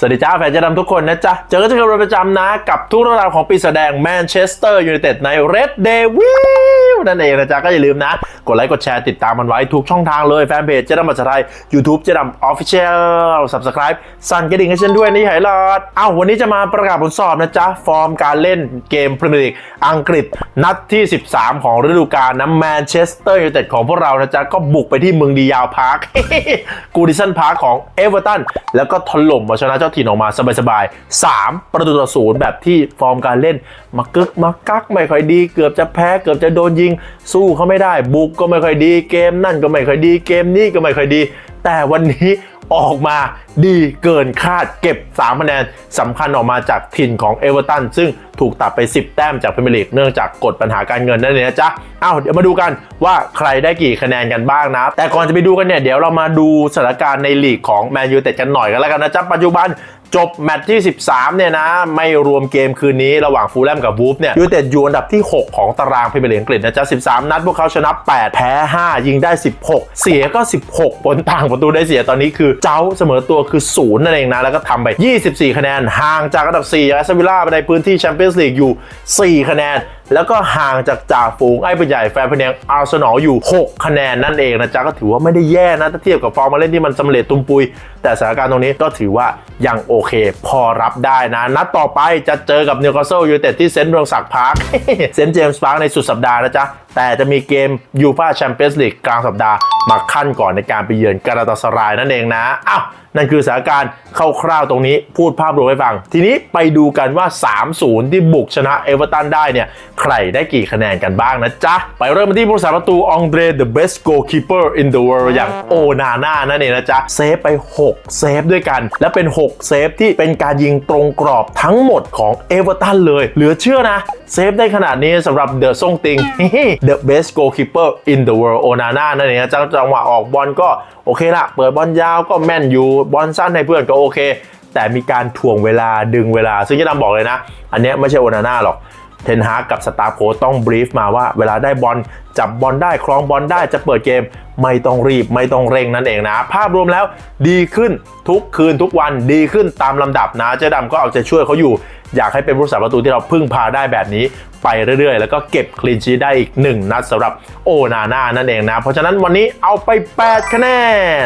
สวัสดีจ้าแฟนเจะดำทุกคนนะจ๊ะ เจอกันเจอกันเป็นประจำนะ กับทุกเรื่องราวของปีแสดงแมนเชสเตอร์ยูไนเต็ดในเรดเดวิ นั่นเองนะจ๊ะก็อย่าลืมนะ กดไลค์กดแชร์ติดตามมันไว้ทุกช่องทางเลยแฟนเพจเจดำภาษาไทย YouTube เจะดำออฟฟิเชียล Subscribe สั่นกระดิ่งให้ฉันด้วยนี่ไหลอดอ้าววันนี้จะมาประกาศผลสอบนะจ๊ะ ฟอร์มการเล่นเกมพรีเมียร์ลีกอังกฤษนัดที่ 13 ของฤดูกาลนะแมนเชสเตอร์ยูไนเต็ดของพวกเรานะจ๊ะ ก็บุกไปที่เมืองดียาวพาร์คกูดิสันพาร์คของเอเวอร์ตันแล้วก็ถล่มมาชนะเจ้าถิ่นออกมาสบายๆ3ประตูต่อศูนย์แบบที่ฟอร์มการเล่นมากึกมากักไม่ค่อยดี เกือบจะแพ้เกือบจะโดนยิงสู้เขาไม่ได้ บุกก็ไม่ค่อยดีเกมนั่นก็ไม่ค่อยดีเกมนี้ก็ไม่ค่อยดี แต่วันนี้ออกมาดีเกินคาดเก็บ3คะแนนสำคัญออกมาจากถิ่นของเอเวอร์ตันซึ่งถูกตัดไป 10 แต้มจากพรีเมียร์ลีกเนื่องจากกฎปัญหาการเงินนั่นเองนะจ๊ะเอ้าเดี๋ยวมาดูกันว่าใครได้กี่คะแนนกันบ้างนะ แต่ก่อนจะไปดูกันเนี่ยเดี๋ยวเรามาดูสถานการณ์ในลีกของแมนยูเต็ดกันหน่อยกันแล้วกันนะจ๊ะปัจจุบัน จบแมตช์ที่ 13 เนี่ยนะ ไม่รวมเกมคืนนี้ระหว่างฟูลแลมกับวูฟเนี่ยยูเต็ดอยู่อันดับที่ 6 ของตารางพรีเมียร์ลีกอังกฤษนะจ๊ะ 13 นัดพวกเขาชนะ 8 แพ้ 5 ยิงได้ 16 เสียก็ 16 ผลต่างประตูได้เสียตอนนี้คือเจ้าเสมอตัวคือ 0 นั่นเองนะ แล้วก็ทำไป 24 คะแนน ห่างจากอันดับ4แอสตันวิลล่าไปในพื้นที่แชมเปี้ยนส์ลีกอยู่ 4 คะแนน แล้วก็ห่างจากจ่าฝูงไอ้เป็นใหญ่แฟนพเนียงอาร์เซนอลอยู่ 6 คะแนนนั่นเองนะจ๊ะก็ถือว่าไม่ได้แย่นะถ้าเทียบกับฟอร์มมาเล่นที่มันสำเร็จตุมปุย แต่สถานการณ์ตรงนี้ก็ถือว่ายังโอเค พอรับได้นะ นัดต่อไปจะเจอกับนิวคาสเซิลยูไนเต็ดที่เซนต์เมืองศักดิ์พาร์คเซนต์เจมส์พาร์คในสุดสัปดาห์นะจ๊ะแต่จะมีเกมยูฟาแชมเปี้ยนส์ลีกกลางสัปดาห์มาขั้นก่อนในการไปเยือนการาตาสรายนั่นเองนะอ้าวนั่นคือสถานการณ์คร่าวๆตรงนี้พูดภาพรวมให้ฟัง ทีนี้ไปดูกันว่า 3-0 ที่บุกชนะเอเวอร์ตันได้เนี่ย ใครได้กี่คะแนนกันบ้างนะจ๊ะ ไปเริ่มกันที่ผู้รักษาประตูองเดร the best goalkeeper in the world อย่างโอนาน่านั่นเองนะจ๊ะ เซฟไป 6 เซฟด้วยกัน และเป็น 6 เซฟที่เป็นการยิงตรงกรอบทั้งหมดของเอเวอร์ตันเลย เหลือเชื่อนะ เซฟได้ขนาดนี้สำหรับเดอะซ่งติง the best goalkeeper in the world โอนาน่านั่นเองนะจ๊ะจังหวะออกบอลก็ โอเคละเปิดบอลยาวก็แม่นอยู่บอลสั้นให้เพื่อนก็โอเค แต่มีการถ่วงเวลาดึงเวลา ซึ่งจะดำบอกเลยนะ อันเนี้ยไม่ใช่โอนาน่าหรอก เทนฮากกับสตาร์โค้ต้องบรีฟมาว่าเวลาได้บอลจับบอลได้ครองบอลได้จะเปิดเกม ไม่ต้องรีบไม่ต้องเร่งนั่นเองนะ ภาพรวมแล้วดีขึ้นทุกคืนทุกวันดีขึ้นตามลำดับนะเจ๊ดำก็เอาใจช่วยเขาอยู่ อยากให้เป็นผู้รักษาประตูที่เราพึ่งพาได้แบบนี้ไปเรื่อยๆ แล้วก็เก็บคลีนชีได้อีก 1 นัดสำหรับโอนาน่านั่นเองนะ เพราะฉะนั้นวันนี้เอาไป 8 คะแน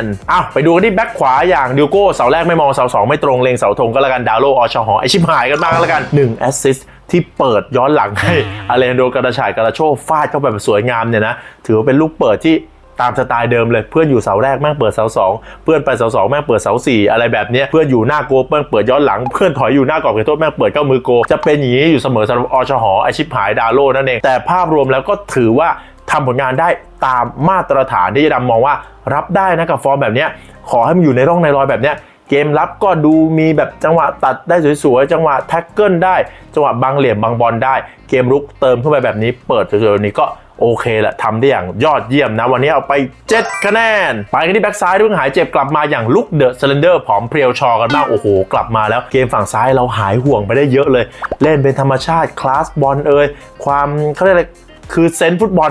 นอ้าวไปดูกันที่แบ็คขวาอย่างดิวโก้เสาแรกไม่มองเสาสองไม่ตรงเลงเสาธงก็แล้วกันดาวโลออชอหอไอชิมหายกันบ้างก็แล้วกัน1แอสซิสต์ ที่เปิดย้อนหลังให้อเลนโดกระชายกระโชฟฟาดเข้าไปแบบสวยงามเนี่ยนะถือว่าเป็นลูกเปิดที่ตามสไตล์เดิมเลยเพื่อนอยู่เสาแรกแม่งเปิดเสาสองเพื่อนไปเสาสองแม่งเปิดเสาสี่อะไรแบบเนี้ยเพื่อนอยู่หน้าโกแม่งเปิดย้อนหลังเพื่อนถอยอยู่หน้ากรอบเขตโทษแม่งเปิดเข้ามือโก จะเป็นอย่างนี้อยู่เสมอสำหรับอชหอไอชิปหายดาโลนั่นเองแต่ภาพรวมแล้วก็ถือว่าทำผลงานได้ตามมาตรฐานที่จะดำมองว่ารับได้นะกับฟอร์มแบบเนี้ยขอให้มันอยู่ในร่องในรอยแบบเนี้ย เกมรับก็ดูมีแบบจังหวะตัดได้สวยๆ จังหวะแท็กเกิลได้ จังหวะบังเหลี่ยมบังบอลได้ เกมรุกเติมเข้าไปแบบนี้ เปิดสวยๆแบบนี้ก็โอเคแหละทำได้อย่างยอดเยี่ยมนะ วันนี้เอาไป 7 คะแนน ไปกันที่แบ็กซ้ายที่เพิ่งหายเจ็บกลับมาอย่างลุกเดอะซิลินเดอร์ผอมเพรียวชอกันมาก โอ้โห กลับมาแล้วเกมฝั่งซ้ายเราหายห่วงไปได้เยอะเลย เล่นเป็นธรรมชาติคลาสบอลเอ่ยความเขาเรียกอะไรคือเซนฟุตบอล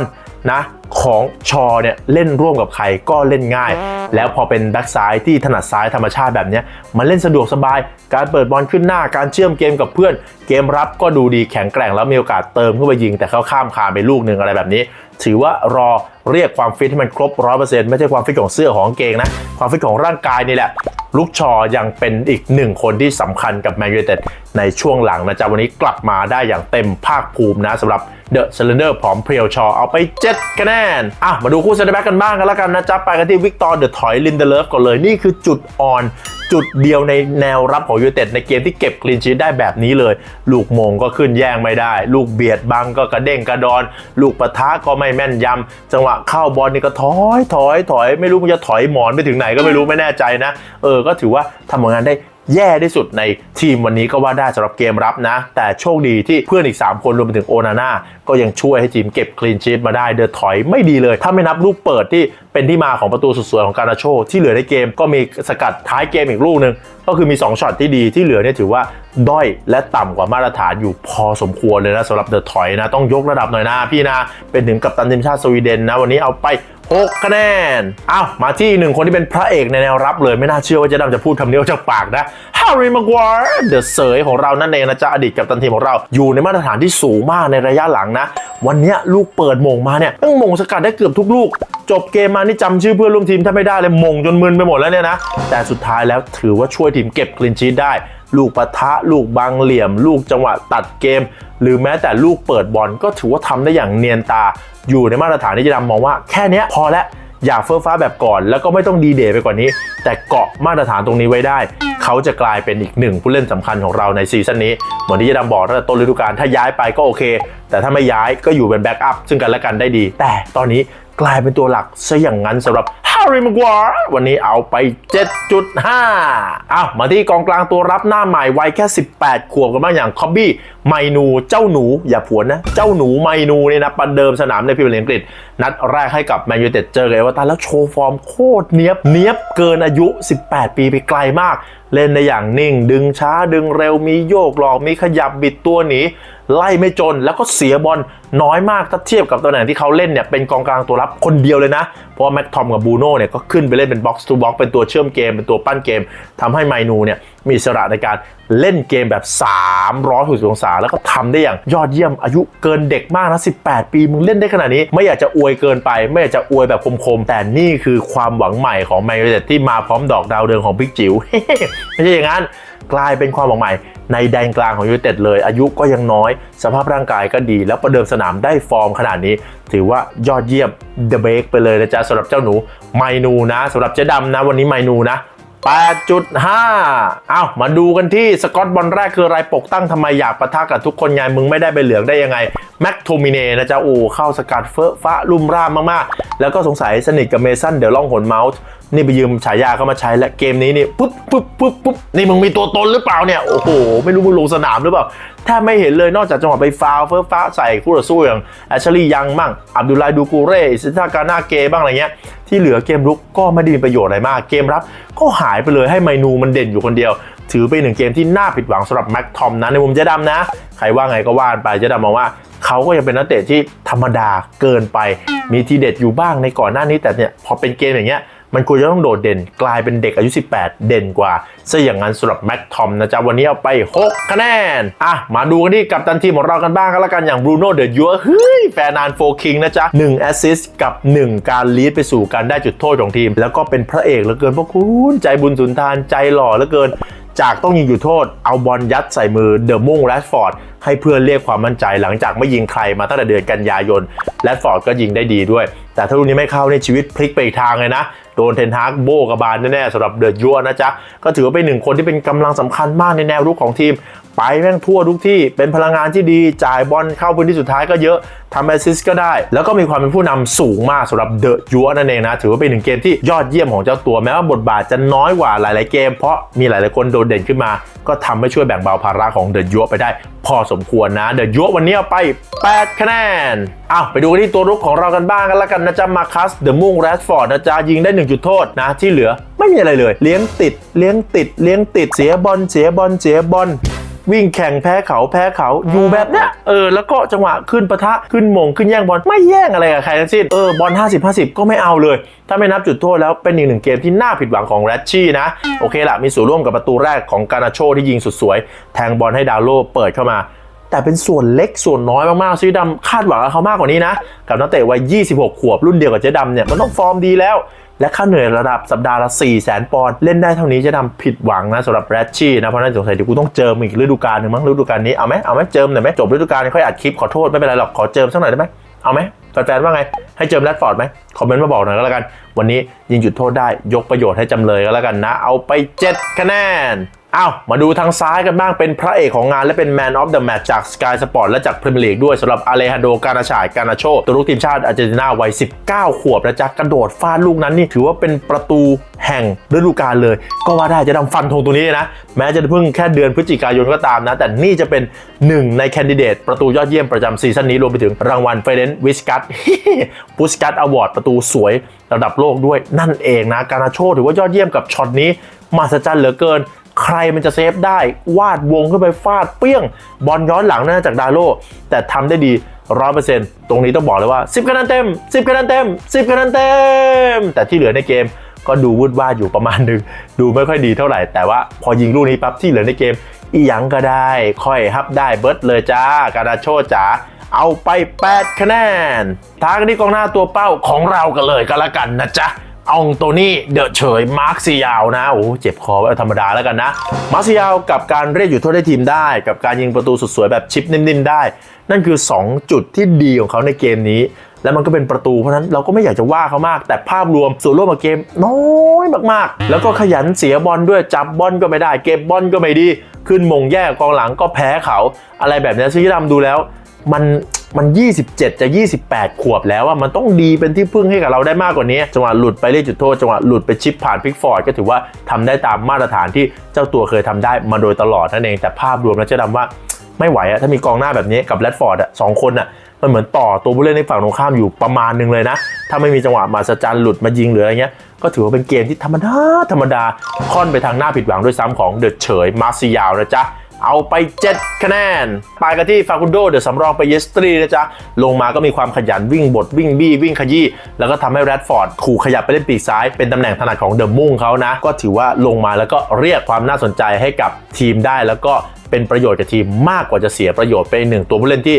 นะของชอเนี่ยเล่นร่วมกับใครก็เล่นง่าย แล้วพอเป็นแบ็กซ้ายที่ถนัดซ้ายธรรมชาติแบบนี้มันเล่นสะดวกสบาย การเปิดบอลขึ้นหน้าการเชื่อมเกมกับเพื่อน เกมรับก็ดูดีแข็งแกร่งแล้วมีโอกาสเติมเข้าไปยิง แต่เขาข้ามคานไปลูกหนึ่งอะไรแบบนี้ ถือว่ารอเรียกความฟิตให้มันครบ100%ไม่ใช่ความฟิตของเสื้อของเกงนะ ความฟิตของร่างกายนี่แหละลูกชอยังเป็นอีกหนึ่งคนที่สำคัญกับแมนยูเต็ดในช่วงหลังนะจ๊ะวันนี้กลับมาได้อย่างเต็มภาคภูมินะสำหรับ เดอะซิลินเดอร์ผอมเพรียวชอเอาไป 7 คะแนน อะ มาดูคู่เซนเตอร์แบ็กกันบ้างกันแล้วกันนะจ๊ะ ไปกันที่วิกตอร์เดอะถอยลินเดเลฟก่อนเลย นี่คือจุดอ่อนจุดเดียวในแนวรับของยูเต็ดในเกมที่เก็บคลีนชีทได้แบบนี้เลย ลูกมงก็ขึ้นแย่งไม่ได้ ลูกเบียดบังก็กระเด้งกระดอน ลูกปะทะก็ไม่แม่นยำจังหวะเข้าบอลนี่ก็ถอยถอยถอยไม่รู้มันจะถอยหมอนไปถึงไหนก็ไม่รู้ไม่แน่ใจนะ เออก็ถือว่าทำงานได้ แย่ที่สุดในทีมวันนี้ก็ว่าได้สำหรับเกมรับนะ แต่โชคดีที่เพื่อนอีก 3 คนรวมไปถึงโอนาน่าก็ยังช่วยให้ทีมเก็บคลีนชีตมาได้เดอถอยไม่ดีเลย ถ้าไม่นับลูกเปิดที่เป็นที่มาของประตูสุดสวยของการาโช ที่เหลือในเกมก็มีสกัดท้ายเกมอีกลูกหนึ่งก็คือมี 2ช็อตที่ดีที่เหลือเนี่ยถือว่าด้อยและต่ำกว่ามาตรฐานอยู่พอสมควรเลยนะสำหรับเดอะถอยนะต้องยกระดับหน่อยนะพี่นะเป็นถึงกัปตันทีมชาติสวีเดนนะวันนี้เอาไป 6คะแนนอ้าวมาที่หนึ่งคนที่เป็นพระเอกในแนวรับเลยไม่น่าเชื่อว่าเจะดำจะพูดคำนี้ออกจากปากนะฮาร์รี่มาควายเดอะเสยของเรานั่นเองนะจ๊ะอดีตกับตันทีมของเราอยู่ในมาตรฐานที่สูงมากในระยะหลังนะ วันนี้ลูกเปิดมงมาเนี่ยตั้งมงสกัดได้เกือบทุกลูก จบเกมมานี่จำชื่อเพื่อนร่วมทีมถ้าไม่ได้เลยมงจนมึนไปหมดแล้วเนี่ยนะ แต่สุดท้ายแล้วถือว่าช่วยทีมเก็บคลินชีตได้ ลูกปะทะ ลูกบางเหลี่ยม ลูกจังหวะตัดเกม หรือแม้แต่ลูกเปิดบอลก็ถือว่าทำได้อย่างเนียนตา อยู่ในมาตรฐานที่จะดำมองว่าแค่นี้พอแล้ว อย่าเฟ้อฟ้าแบบก่อน แล้วก็ไม่ต้องดีเดย์ไปกว่านี้ แต่เกาะมาตรฐานตรงนี้ไว้ได้ เขาจะกลายเป็นอีกหนึ่งผู้เล่นสำคัญของเราในซีซั่นนี้ เหมือนที่จะดำบอกตั้งแต่ต้นฤดูกาลถ้าย้ายไปก็โอเค แต่ถ้าไม่ย้ายก็อยู่เป็นแบ็กอัพซึ่งกันและกันได้ดี แต่ตอนนี้กลายเป็นตัวหลักซะอย่างนั้นสำหรับ ร์รี่มกวาวันนี้เอาไป 7.5 เอามาที่กองกลางตัวรับหน้าใหม่วัยแค่ 18 ขวบกันบ้างอย่างคอบบี้ไมนูเจ้าหนู อย่าผวนนะ เจ้าหนูไมนูเนี่ยนะประเดิมสนามในพรีเมียร์ลีกอังกฤษ นัดแรกให้กับแมนยูเต็ดเจอกับเอเวอร์ตันแล้วโชว์ฟอร์มโคตรเนี้ยบเนี้ยบเกินอายุ 18 ปีไปไกลมาก เล่นในอย่างนิ่ง ดึงช้าดึงเร็วมีโยกหลอกมีขยับบิดตัวหนีไล่ไม่จนแล้วก็เสียบอลน้อยมากถ้าเทียบกับตำแหน่งที่เขาเล่นเนี่ยเป็นกองกลางตัวรับคนเดียวเลยนะ เพราะว่าแม็กทอมกับบูโน่เนี่ยก็ขึ้นไปเล่นเป็นบ็อกซ์ทูบ็อกเป็นตัวเชื่อมเกมเป็นตัวปั้นเกมทำให้ไมนูเนี่ย มีอิสระในการเล่นเกมแบบ 360องศา แล้วก็ทำได้อย่างยอดเยี่ยมอายุเกินเด็กมากนะ 18 ปีมึงเล่นได้ขนาดนี้ ไม่อยากจะอวยเกินไป ไม่อยากจะอวยแบบคมๆ แต่นี่คือความหวังใหม่ของแมนยูเต็ดที่มาพร้อมดอกดาวเรืองของบิ๊กจิ๋วไม่ใช่อย่างนั้นกลายเป็นความหวังใหม่ในแดนกลางของยูเต็ดเลย อายุก็ยังน้อย สภาพร่างกายก็ดี แล้วประเดิมสนามได้ฟอร์มขนาดนี้ ถือว่ายอดเยี่ยมเดอะเบกไปเลยนะจ๊ะสำหรับเจ้าหนูไมนูนะสำหรับเจ๊ดำนะ วันนี้ไมนูนะ 8.5 เอ้ามาดูกันที่สกอตบอลแรกคือไรปกตั้งทำไมอยากปะทะกับทุกคนยายมึงไม่ได้ไปเหลืองได้ยังไง แม็กโทมิเนนะจ๊ะโอ้เข้าสกัดเฟอฟ้าลุ่มร่ามมากๆ แล้วก็สงสัยสนิทกับเมสันเดี๋ยวล่องหนเมาส์ นี่ไปยืมฉายาเข้ามาใช้และเกมนี้นี่ปุ๊บปุ๊บปุ๊บปุ๊บนี่มึงมีตัวตนหรือเปล่าเนี่ยโอ้โหไม่รู้มึงลงสนามหรือเปล่าแทบไม่เห็นเลยนอกจากจังหวะไปฟาวเฟิร์ฟ้าใส่คู่ต่อสู้อย่างแอชลียังมั่งอับดุลไลดูกูเร่ซิตากานาเกบ้างอะไรเงี้ยที่เหลือเกมรุกก็ไม่ได้มีประโยชน์อะไรมากเกมรับ ก็หายไปเลยให้ไมนูมันเด่นอยู่คนเดียว ถือเป็นหนึ่งเกมที่น่าผิดหวังสำหรับแม็กทอมนะในมุมเจ๊ดำนะ ใครว่าไงก็ว่านไปเจ๊ดำมองว่าเขาก็ยังเป็นนักเตะที่ธรรมดาเกินไป มีทีเด็ดอยู่บ้างในก่อนหน้านี้แต่เนี่ยพอเป็นเกมอย่างเงี้ย มันควรจะต้องโดดเด่นกลายเป็นเด็กอายุ 18 เด่นกว่าซะอย่างนั้นสำหรับแม็กทอมนะจ๊ะวันนี้เอาไป 6 คะแนน อะ มาดูกันที่กัปตันทีมของเรากันบ้างก็แล้วกันอย่างบรูโน่เดอะยัวเฮ้ยแฟนนานโฟคิงนะจ๊ะ1แอสซิสต์กับ 1 การลีดไปสู่การได้จุดโทษของทีม แล้วก็เป็นพระเอกเหลือเกินพวกคุณใจบุญสุนทานใจหล่อเหลือเกิน จากต้องยิงจุดโทษเอาบอลยัดใส่มือเดอะมุ่งแรดฟอร์ด ให้เพื่อนเรียกความมั่นใจหลังจากไม่ยิงใครมาตั้งแต่เดือนกันยายนแรดฟอร์ดก็ยิงได้ดีด้วย แต่ถ้าลูกนี้ไม่เข้าในชีวิตพลิกไปอีกทางเลยนะ โดนเทนฮากโบกบาลแน่ๆสำหรับเดอะยัวนะจ๊ะ ก็ถือว่าเป็นหนึ่งคนที่เป็นกำลังสำคัญมากในแนวรุกของทีม ไปแม่งทั่วทุกที่เป็นพลังงานที่ดีจ่ายบอลเข้าพื้นที่สุดท้ายก็เยอะทำแอสซิสต์ก็ได้ แล้วก็มีความเป็นผู้นำสูงมากสำหรับเดอะยัวนั่นเองนะ ถือว่าเป็นหนึ่งเกมที่ยอดเยี่ยมของเจ้าตัวแม้ว่าบทบาทจะน้อยกว่าหลาย ๆ เกม เพราะมีหลาย ๆ คนโดดเด่นขึ้นมา ก็ทำให้ช่วยแบ่งเบาภาระของเดอะยัวไปได้พอสมควรนะ เดอะยัววันนี้ไป 8 คะแนนอ้าวไปดูกันที่ตัวรุกของเรากันบ้างกันล้วกันนะจ๊ะมาคัสเดอะมุ่งแรดฟอร์ดนะจ๊ะยิงได้ 1 จุดโทษนะ ที่เหลือไม่มีอะไรเลย เลี้ยงติด เลี้ยงติด เลี้ยงติดเสียบอลเสียบอลเสียบอลวิ่งแข่งแพ้เขาแพ้เขาอยู่แบบเนี้ยเออแล้วก็จังหวะขึ้นปะทะขึ้นมงขึ้นแย่งบอลไม่แย่งอะไรกับใครทั้งสิ้นเออบอล50 50 ก็ไม่เอาเลย ถ้าไม่นับจุดโทษแล้วเป็นอีกหนึ่งเกมที่น่าผิดหวังของแรชชี่นะ โอเคละมีส่วนร่วมกับประตูแรกของการาโชที่ยิงสุดสวย แทงบอลให้ดาวโลเปิดเข้ามา แต่เป็นส่วนเล็กส่วนน้อยมากๆซีดำคาดหวังเขามากกว่านี้นะ กับนักเตะวัย 26 ขวบรุ่นเดียวกับเจ๊ดำเนี่ยมันต้องฟอร์มดีแล้ว และค่าเหนื่อยระดับสัปดาห์ละ 4 0 0 0 0 0 ปอนด์เล่นได้เท่านี้เจะดำผิดหวังนะสำหรับแรชชี่นะ เพราะนั้นสงสัยเดี๋ยวกูต้องเจิมอีกฤดูกาลหนึ่งมั้งฤดูกาลนี้เอาไหมเอาไหมเจิมหน่อยไหมจบฤดูกาลนี้ค่อยอัดคลิปขอโทษไม่เป็นไรหรอกขอเจิมสักหน่อยได้ไหมเอาไหมแฟนๆว่าไง ให้เจิมแรดฟอร์ดไหมคอมเมนต์มาบอกหน่อยก็แล้วกัน วันนี้ยิงจุดโทษได้ยกประโยชน์ให้จำเลยก็แล้วกันนะ เอาไป 7 คะแนน อ้าวมาดูทางซ้ายกันบ้างเป็นพระเอกของงานและเป็น Man of the Match จาก Sky Sport และจากพรีเมียร์ลีกด้วยสำหรับอาเลฮันโดการาชายการาโชตัวลูกทีมชาติอาร์เจนตินาวัย 19 ขวบนะจ๊ะกระโดดฟาดลูกนั้นนี่ถือว่าเป็นประตูแห่งฤดูกาลเลย ก็ว่าได้จะดำฟันธงตรงนี้นะ แม้จะเพิ่งแค่เดือนพฤศจิกายนก็ตามนะ แต่นี่จะเป็นหนึ่งในแคนดิเดต ประตูยอดเยี่ยมประจำซีซั่นนี้รวมไปถึงรางวัลเฟรนวิสกัตพุสกัตอวอร์ดประตูสวยระดับโลกด้วยนั่นเองนะการาโชถือว่ายอดเยี่ยมกับช็อตนี้มหัศจรรย์เหลือเกิน ใครมันจะเซฟได้ วาดวงขึ้นไปฟาดเปี้ยง บอลย้อนหลังน่าจากดาโลแต่ทำได้ดีร้อยเปอร์เซ็นต์ตรงนี้ต้องบอกเลยว่า 10คะแนนเต็ม 10คะแนนเต็ม 10คะแนนเต็ม แต่ที่เหลือในเกมก็ดูวุ่นวายอยู่ประมาณหนึง ดูไม่ค่อยดีเท่าไหร่ แต่ว่าพอยิงลูกนี้ปั๊บที่เหลือในเกม อีหยังก็ได้ ค่อยฮับได้เบิร์ดเลยจ้าการาโชจ๋าเอาไป 8 คะแนนทากันที่กองหน้าตัวเป้าของเรากันเลยก็แล้วกันนะจ๊ะ อองโตนี่เดอะเฉยมาร์คซิยาวนะโอ้เจ็บคอไว้ธรรมดาแล้วกันนะ มาร์คซิยาวกับการเรียกอยู่โทษได้ทีมได้ กับการยิงประตูสุดสวยแบบชิปนิ่มๆได้ นั่นคือ 2 จุดที่ดีของเขาในเกมนี้ แล้วมันก็เป็นประตูเพราะฉะนั้นเราก็ไม่อยากจะว่าเขามาก แต่ภาพรวมส่วนร่วมกับเกมน้อยมากๆ แล้วก็ขยันเสียบอลด้วยจับบอลก็ไม่ได้ เก็บบอลก็ไม่ดี ขึ้นมงแย่กองหลังก็แพ้เขา อะไรแบบนี้ซึ่งที่ดำดูแล้ว มันมัน 27 จะ 28 ขวบแล้วว่ามันต้องดีเป็นที่พึ่งให้กับเราได้มากกว่านี้ จังหวะหลุดไปเล่นจุดโทษ จังหวะหลุดไปชิปผ่านพิกฟอร์ดก็ถือว่าทำได้ตามมาตรฐานที่เจ้าตัวเคยทำได้มาโดยตลอดนั่นเอง แต่ภาพรวมแล้วจะดำว่าไม่ไหวอะถ้ามีกองหน้าแบบนี้กับแรดฟอร์ดอะสองคนอะมันเหมือนต่อตัวผู้เล่นในฝั่งตรงข้ามอยู่ประมาณหนึงเลยนะ ถ้าไม่มีจังหวะมาสจันหลุดมายิงหรืออะไรเงี้ย ก็ถือว่าเป็นเกมที่ธรรมดาธรรมดาค่อนไปทางหน้าผิดหวังด้วยซ้ำของเดอะเฉยมาซิยาวนะจ๊ะ เอาไป 7 คะแนน ไปกันที่ฟาคุนโดเดอะสำรองไปเยสตรีนะจ๊ะ ลงมาก็มีความขยันวิ่งบดวิ่งบี้วิ่งขยี้ แล้วก็ทำให้แรดฟอร์ดขู่ขยับไปเล่นปีกซ้าย เป็นตำแหน่งถนัดของเดอะมุ่งเขานะ ก็ถือว่าลงมาแล้วก็เรียกความน่าสนใจให้กับทีมได้แล้วก็ เป็นประโยชน์กับทีมมากกว่าจะเสียประโยชน์เป็นหนึ่งตัวผู้เล่นที่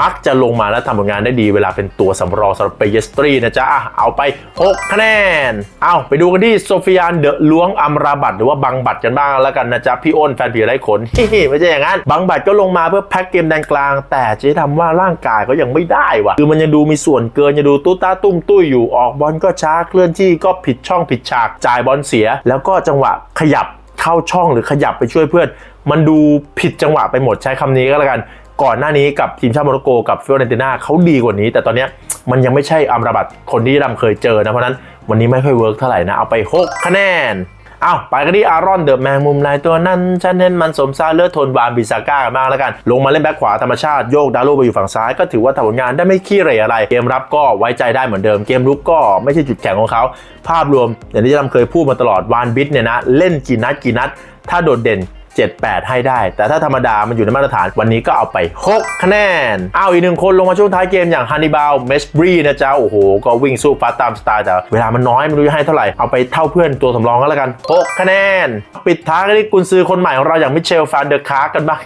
มักจะลงมาและทำผลงานได้ดีเวลาเป็นตัวสำรองสำหรับเปเยสตรีนะจ๊ะเอาไป 6 คะแนน เอาไปดูกันที่โซฟิยานเดอะล้วงอัมราบัตหรือว่าบังบัตกันบ้างแล้วกันนะจ๊ะ พี่อ้นแฟนผีไร้ขนไม่ใช่อย่างนั้น บังบัตก็ลงมาเพื่อแพ็กเกมแดนกลาง แต่เจ๊ทำว่าร่างกายเขายังไม่ได้ว่ะคือมันยังดูมีส่วนเกินยังดูตุ้ตาตุ้มตุ้ยอยู่ออกบอลก็ช้าเคลื่อนที่ก็ผิดช่องผิดฉากจ่ายบอลเสีย แล้วก็จังหวะขยับเข้าช่องหรือขยับไปช่วยเพื่อน มันดูผิดจังหวะไปหมดใช้คำนี้ก็แล้วกัน ก่อนหน้านี้กับทีมชาติโมร็อกโกกับฟิโอเรนติน่าเขาดีกว่านี้ แต่ตอนนี้มันยังไม่ใช่อัมราบัตคนที่ดำเคยเจอนะ เพราะนั้นวันนี้ไม่ค่อยเวิร์กเท่าไหร่นะ เอาไป 6 คะแนนเอาไปกันที่อารอนเดอะแมงมุมลายตัวนั้นฉันเห็นมันสมซาเลือดทนวานบิซาก้ากันมากแล้วกัน ลงมาเล่นแบ็คขวาธรรมชาติโยกดาโลไปอยู่ฝั่งซ้าย ก็ถือว่าทำผลงานได้ไม่ขี้เหร่อะไร เกมรับก็ไว้ใจได้เหมือนเดิม เกมรุกก็ไม่ใช่จุดแข็งของเขา ภาพรวมอย่างที่จำเคยพูดมาตลอดวานบิทเนี่ยนะ เล่นกี่นัดกี่นัด ถ้าโดดเด่น 7-8 ให้ได้ แต่ถ้าธรรมดามันอยู่ในมาตรฐานวันนี้ก็เอาไป 6 คะแนน เอาอีกหนึ่งคนลงมาช่วงท้ายเกมอย่างฮันนิบาลเมสบรีนะจ๊ะ โอ้โห ก็วิ่งสู้ฟาสตามสไตล์แต่เวลามันน้อยไม่รู้จะให้เท่าไหร่ เอาไปเท่าเพื่อนตัวสำรองก็แล้วกัน 6 คะแนน ปิดท้ายกันที่กุนซือคนใหม่ของเราอย่างมิเชลฟานเดอร์คาร์กันบ้าง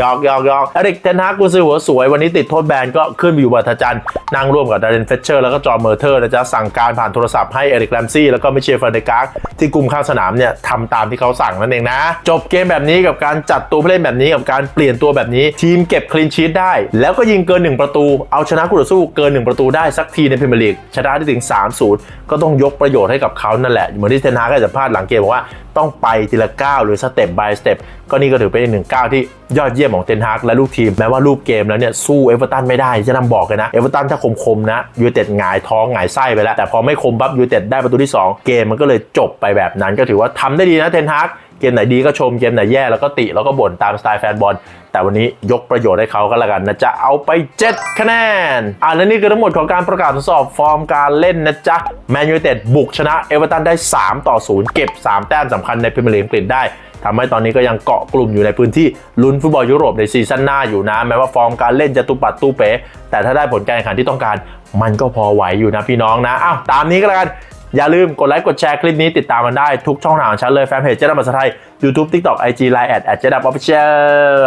ยอกยอกยอกเอริกเทนฮากกุนซือหัวสวยวันนี้ติดโทษแบนก็ขึ้นไปอยู่บัตจันนั่งร่วมกับดารินเฟชเชอร์แล้วก็จอห์นเมอร์เทอร์นะจ๊ะสั่งการผ่านโทรศัพท์ให้เอริกแรมซี่แล้วก็มิเชลฟานเดอร์คาร์ที่กุมข้างสนามเนี่ยทำตามที่เขาสั่งนั่นเองนะ จบเกมแบบนี้กับการจัดตัวผู้เล่นแบบนี้กับการเปลี่ยนตัวแบบนี้ ทีมเก็บคลีนชีตได้ แล้วก็ยิงเกิน 1 ประตู เอาชนะคู่ต่อสู้เกิน 1 ประตูได้สักทีในพรีเมียร์ลีกชนะได้ถึง 3-0 ก็ต้องยกประโยชน์ให้กับเขานั่นแหละเหมือนที่เทนฮากก็จะพลาดหลังเกมบอกว่าต้องไปทีละก้าวหรือสเต็ป by สเต็ปก็นี่ก็ถือเป็นอีกหนึ่งก้าวที่ยอดเยี่ยมของเทนฮากและลูกทีม แม้ว่ารูปเกมแล้วเนี่ยสู้เอเวอร์ตันไม่ได้จะนำบอกเลยนะเอเวอร์ตันถ้าคมๆนะยูเต็ดหงายท้องหงายไส้ไปแล้ว แต่พอไม่คมปั๊บยูเต็ดได้ประตูที่ 2 เกมมันก็เลยจบไปแบบนั้นก็ถือว่าทำได้ดีนะเทนฮาก เกมไหนดีก็ชมเกมไหนแย่แล้วก็ติ แล้วก็บ่นตามสไตล์แฟนบอล แต่วันนี้ยกประโยชน์ให้เขาก็แล้วกันนะจะเอาไป 7 คะแนน อ่าและนี่คือทั้งหมดของการประกาศทดสอบฟอร์มการเล่นนะจ๊ะแมนยูเต็ดบุกชนะเอเวอร์ตันได้ 3 ต่อ 0 เก็บ 3 แต้มสำคัญในพรีเมียร์ลีกอังกฤษได้ทำให้ตอนนี้ก็ยังเกาะกลุ่มอยู่ในพื้นที่ลุ้นฟุตบอลยุโรปในซีซั่นหน้าอยู่นะ แม้ว่าฟอร์มการเล่นจะตุปัดตู้เป๋ แต่ถ้าได้ผลการแข่งขันที่ต้องการ มันก็พอไหวอยู่นะพี่น้องนะอ้าวตามนี้ก็แล้วกัน อย่าลืมกดไลค์กดแชร์คลิปนี้ติดตามมันได้ทุกช่องทางของฉันเลยแฟนเพจเจ๊ดำภาษาไทย YouTube TikTok IG Line แอดแอดเจ๊ดำออฟฟิเชีย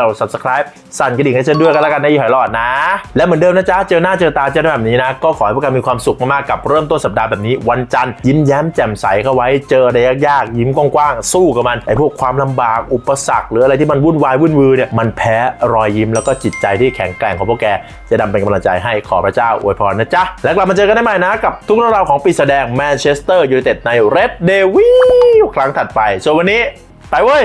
ล Subscribe สั่นกระดิ่งให้ฉันด้วยกันแล้วกันนะยี่หอยหลอดนะ และเหมือนเดิมนะจ๊ะ เจอหน้าเจอตาเจอได้แบบนี้นะ ก็ขอให้พวกกันมีความสุขมากๆกับเริ่มต้นสัปดาห์แบบนี้ วันจันทร์ยิ้มแย้มแจ่มใสเข้าไว้เจออะไรยากๆยิ้มกว้างๆสู้กับมันไอ้พวกความลำบากอุปสรรคหรืออะไรที่มันวุ่นวายวุ่นวือเนี่ยมันแพ้รอยยิ้มแล้วก็จิตใจที่แข็งแกร่งของพวกแกจะดำเป็นกำลังใจให้ขอพระเจ้าอวยพรนะจ๊ะแล้วกลับมาเจอกันได้ใหม่นะกับทุกเรื่องราวของปีแสดงแมนเชสเตอร์ยูไนเต็ดใน Red Devil ครั้งถัดไปส่วนวันนี้ ไปเว้ย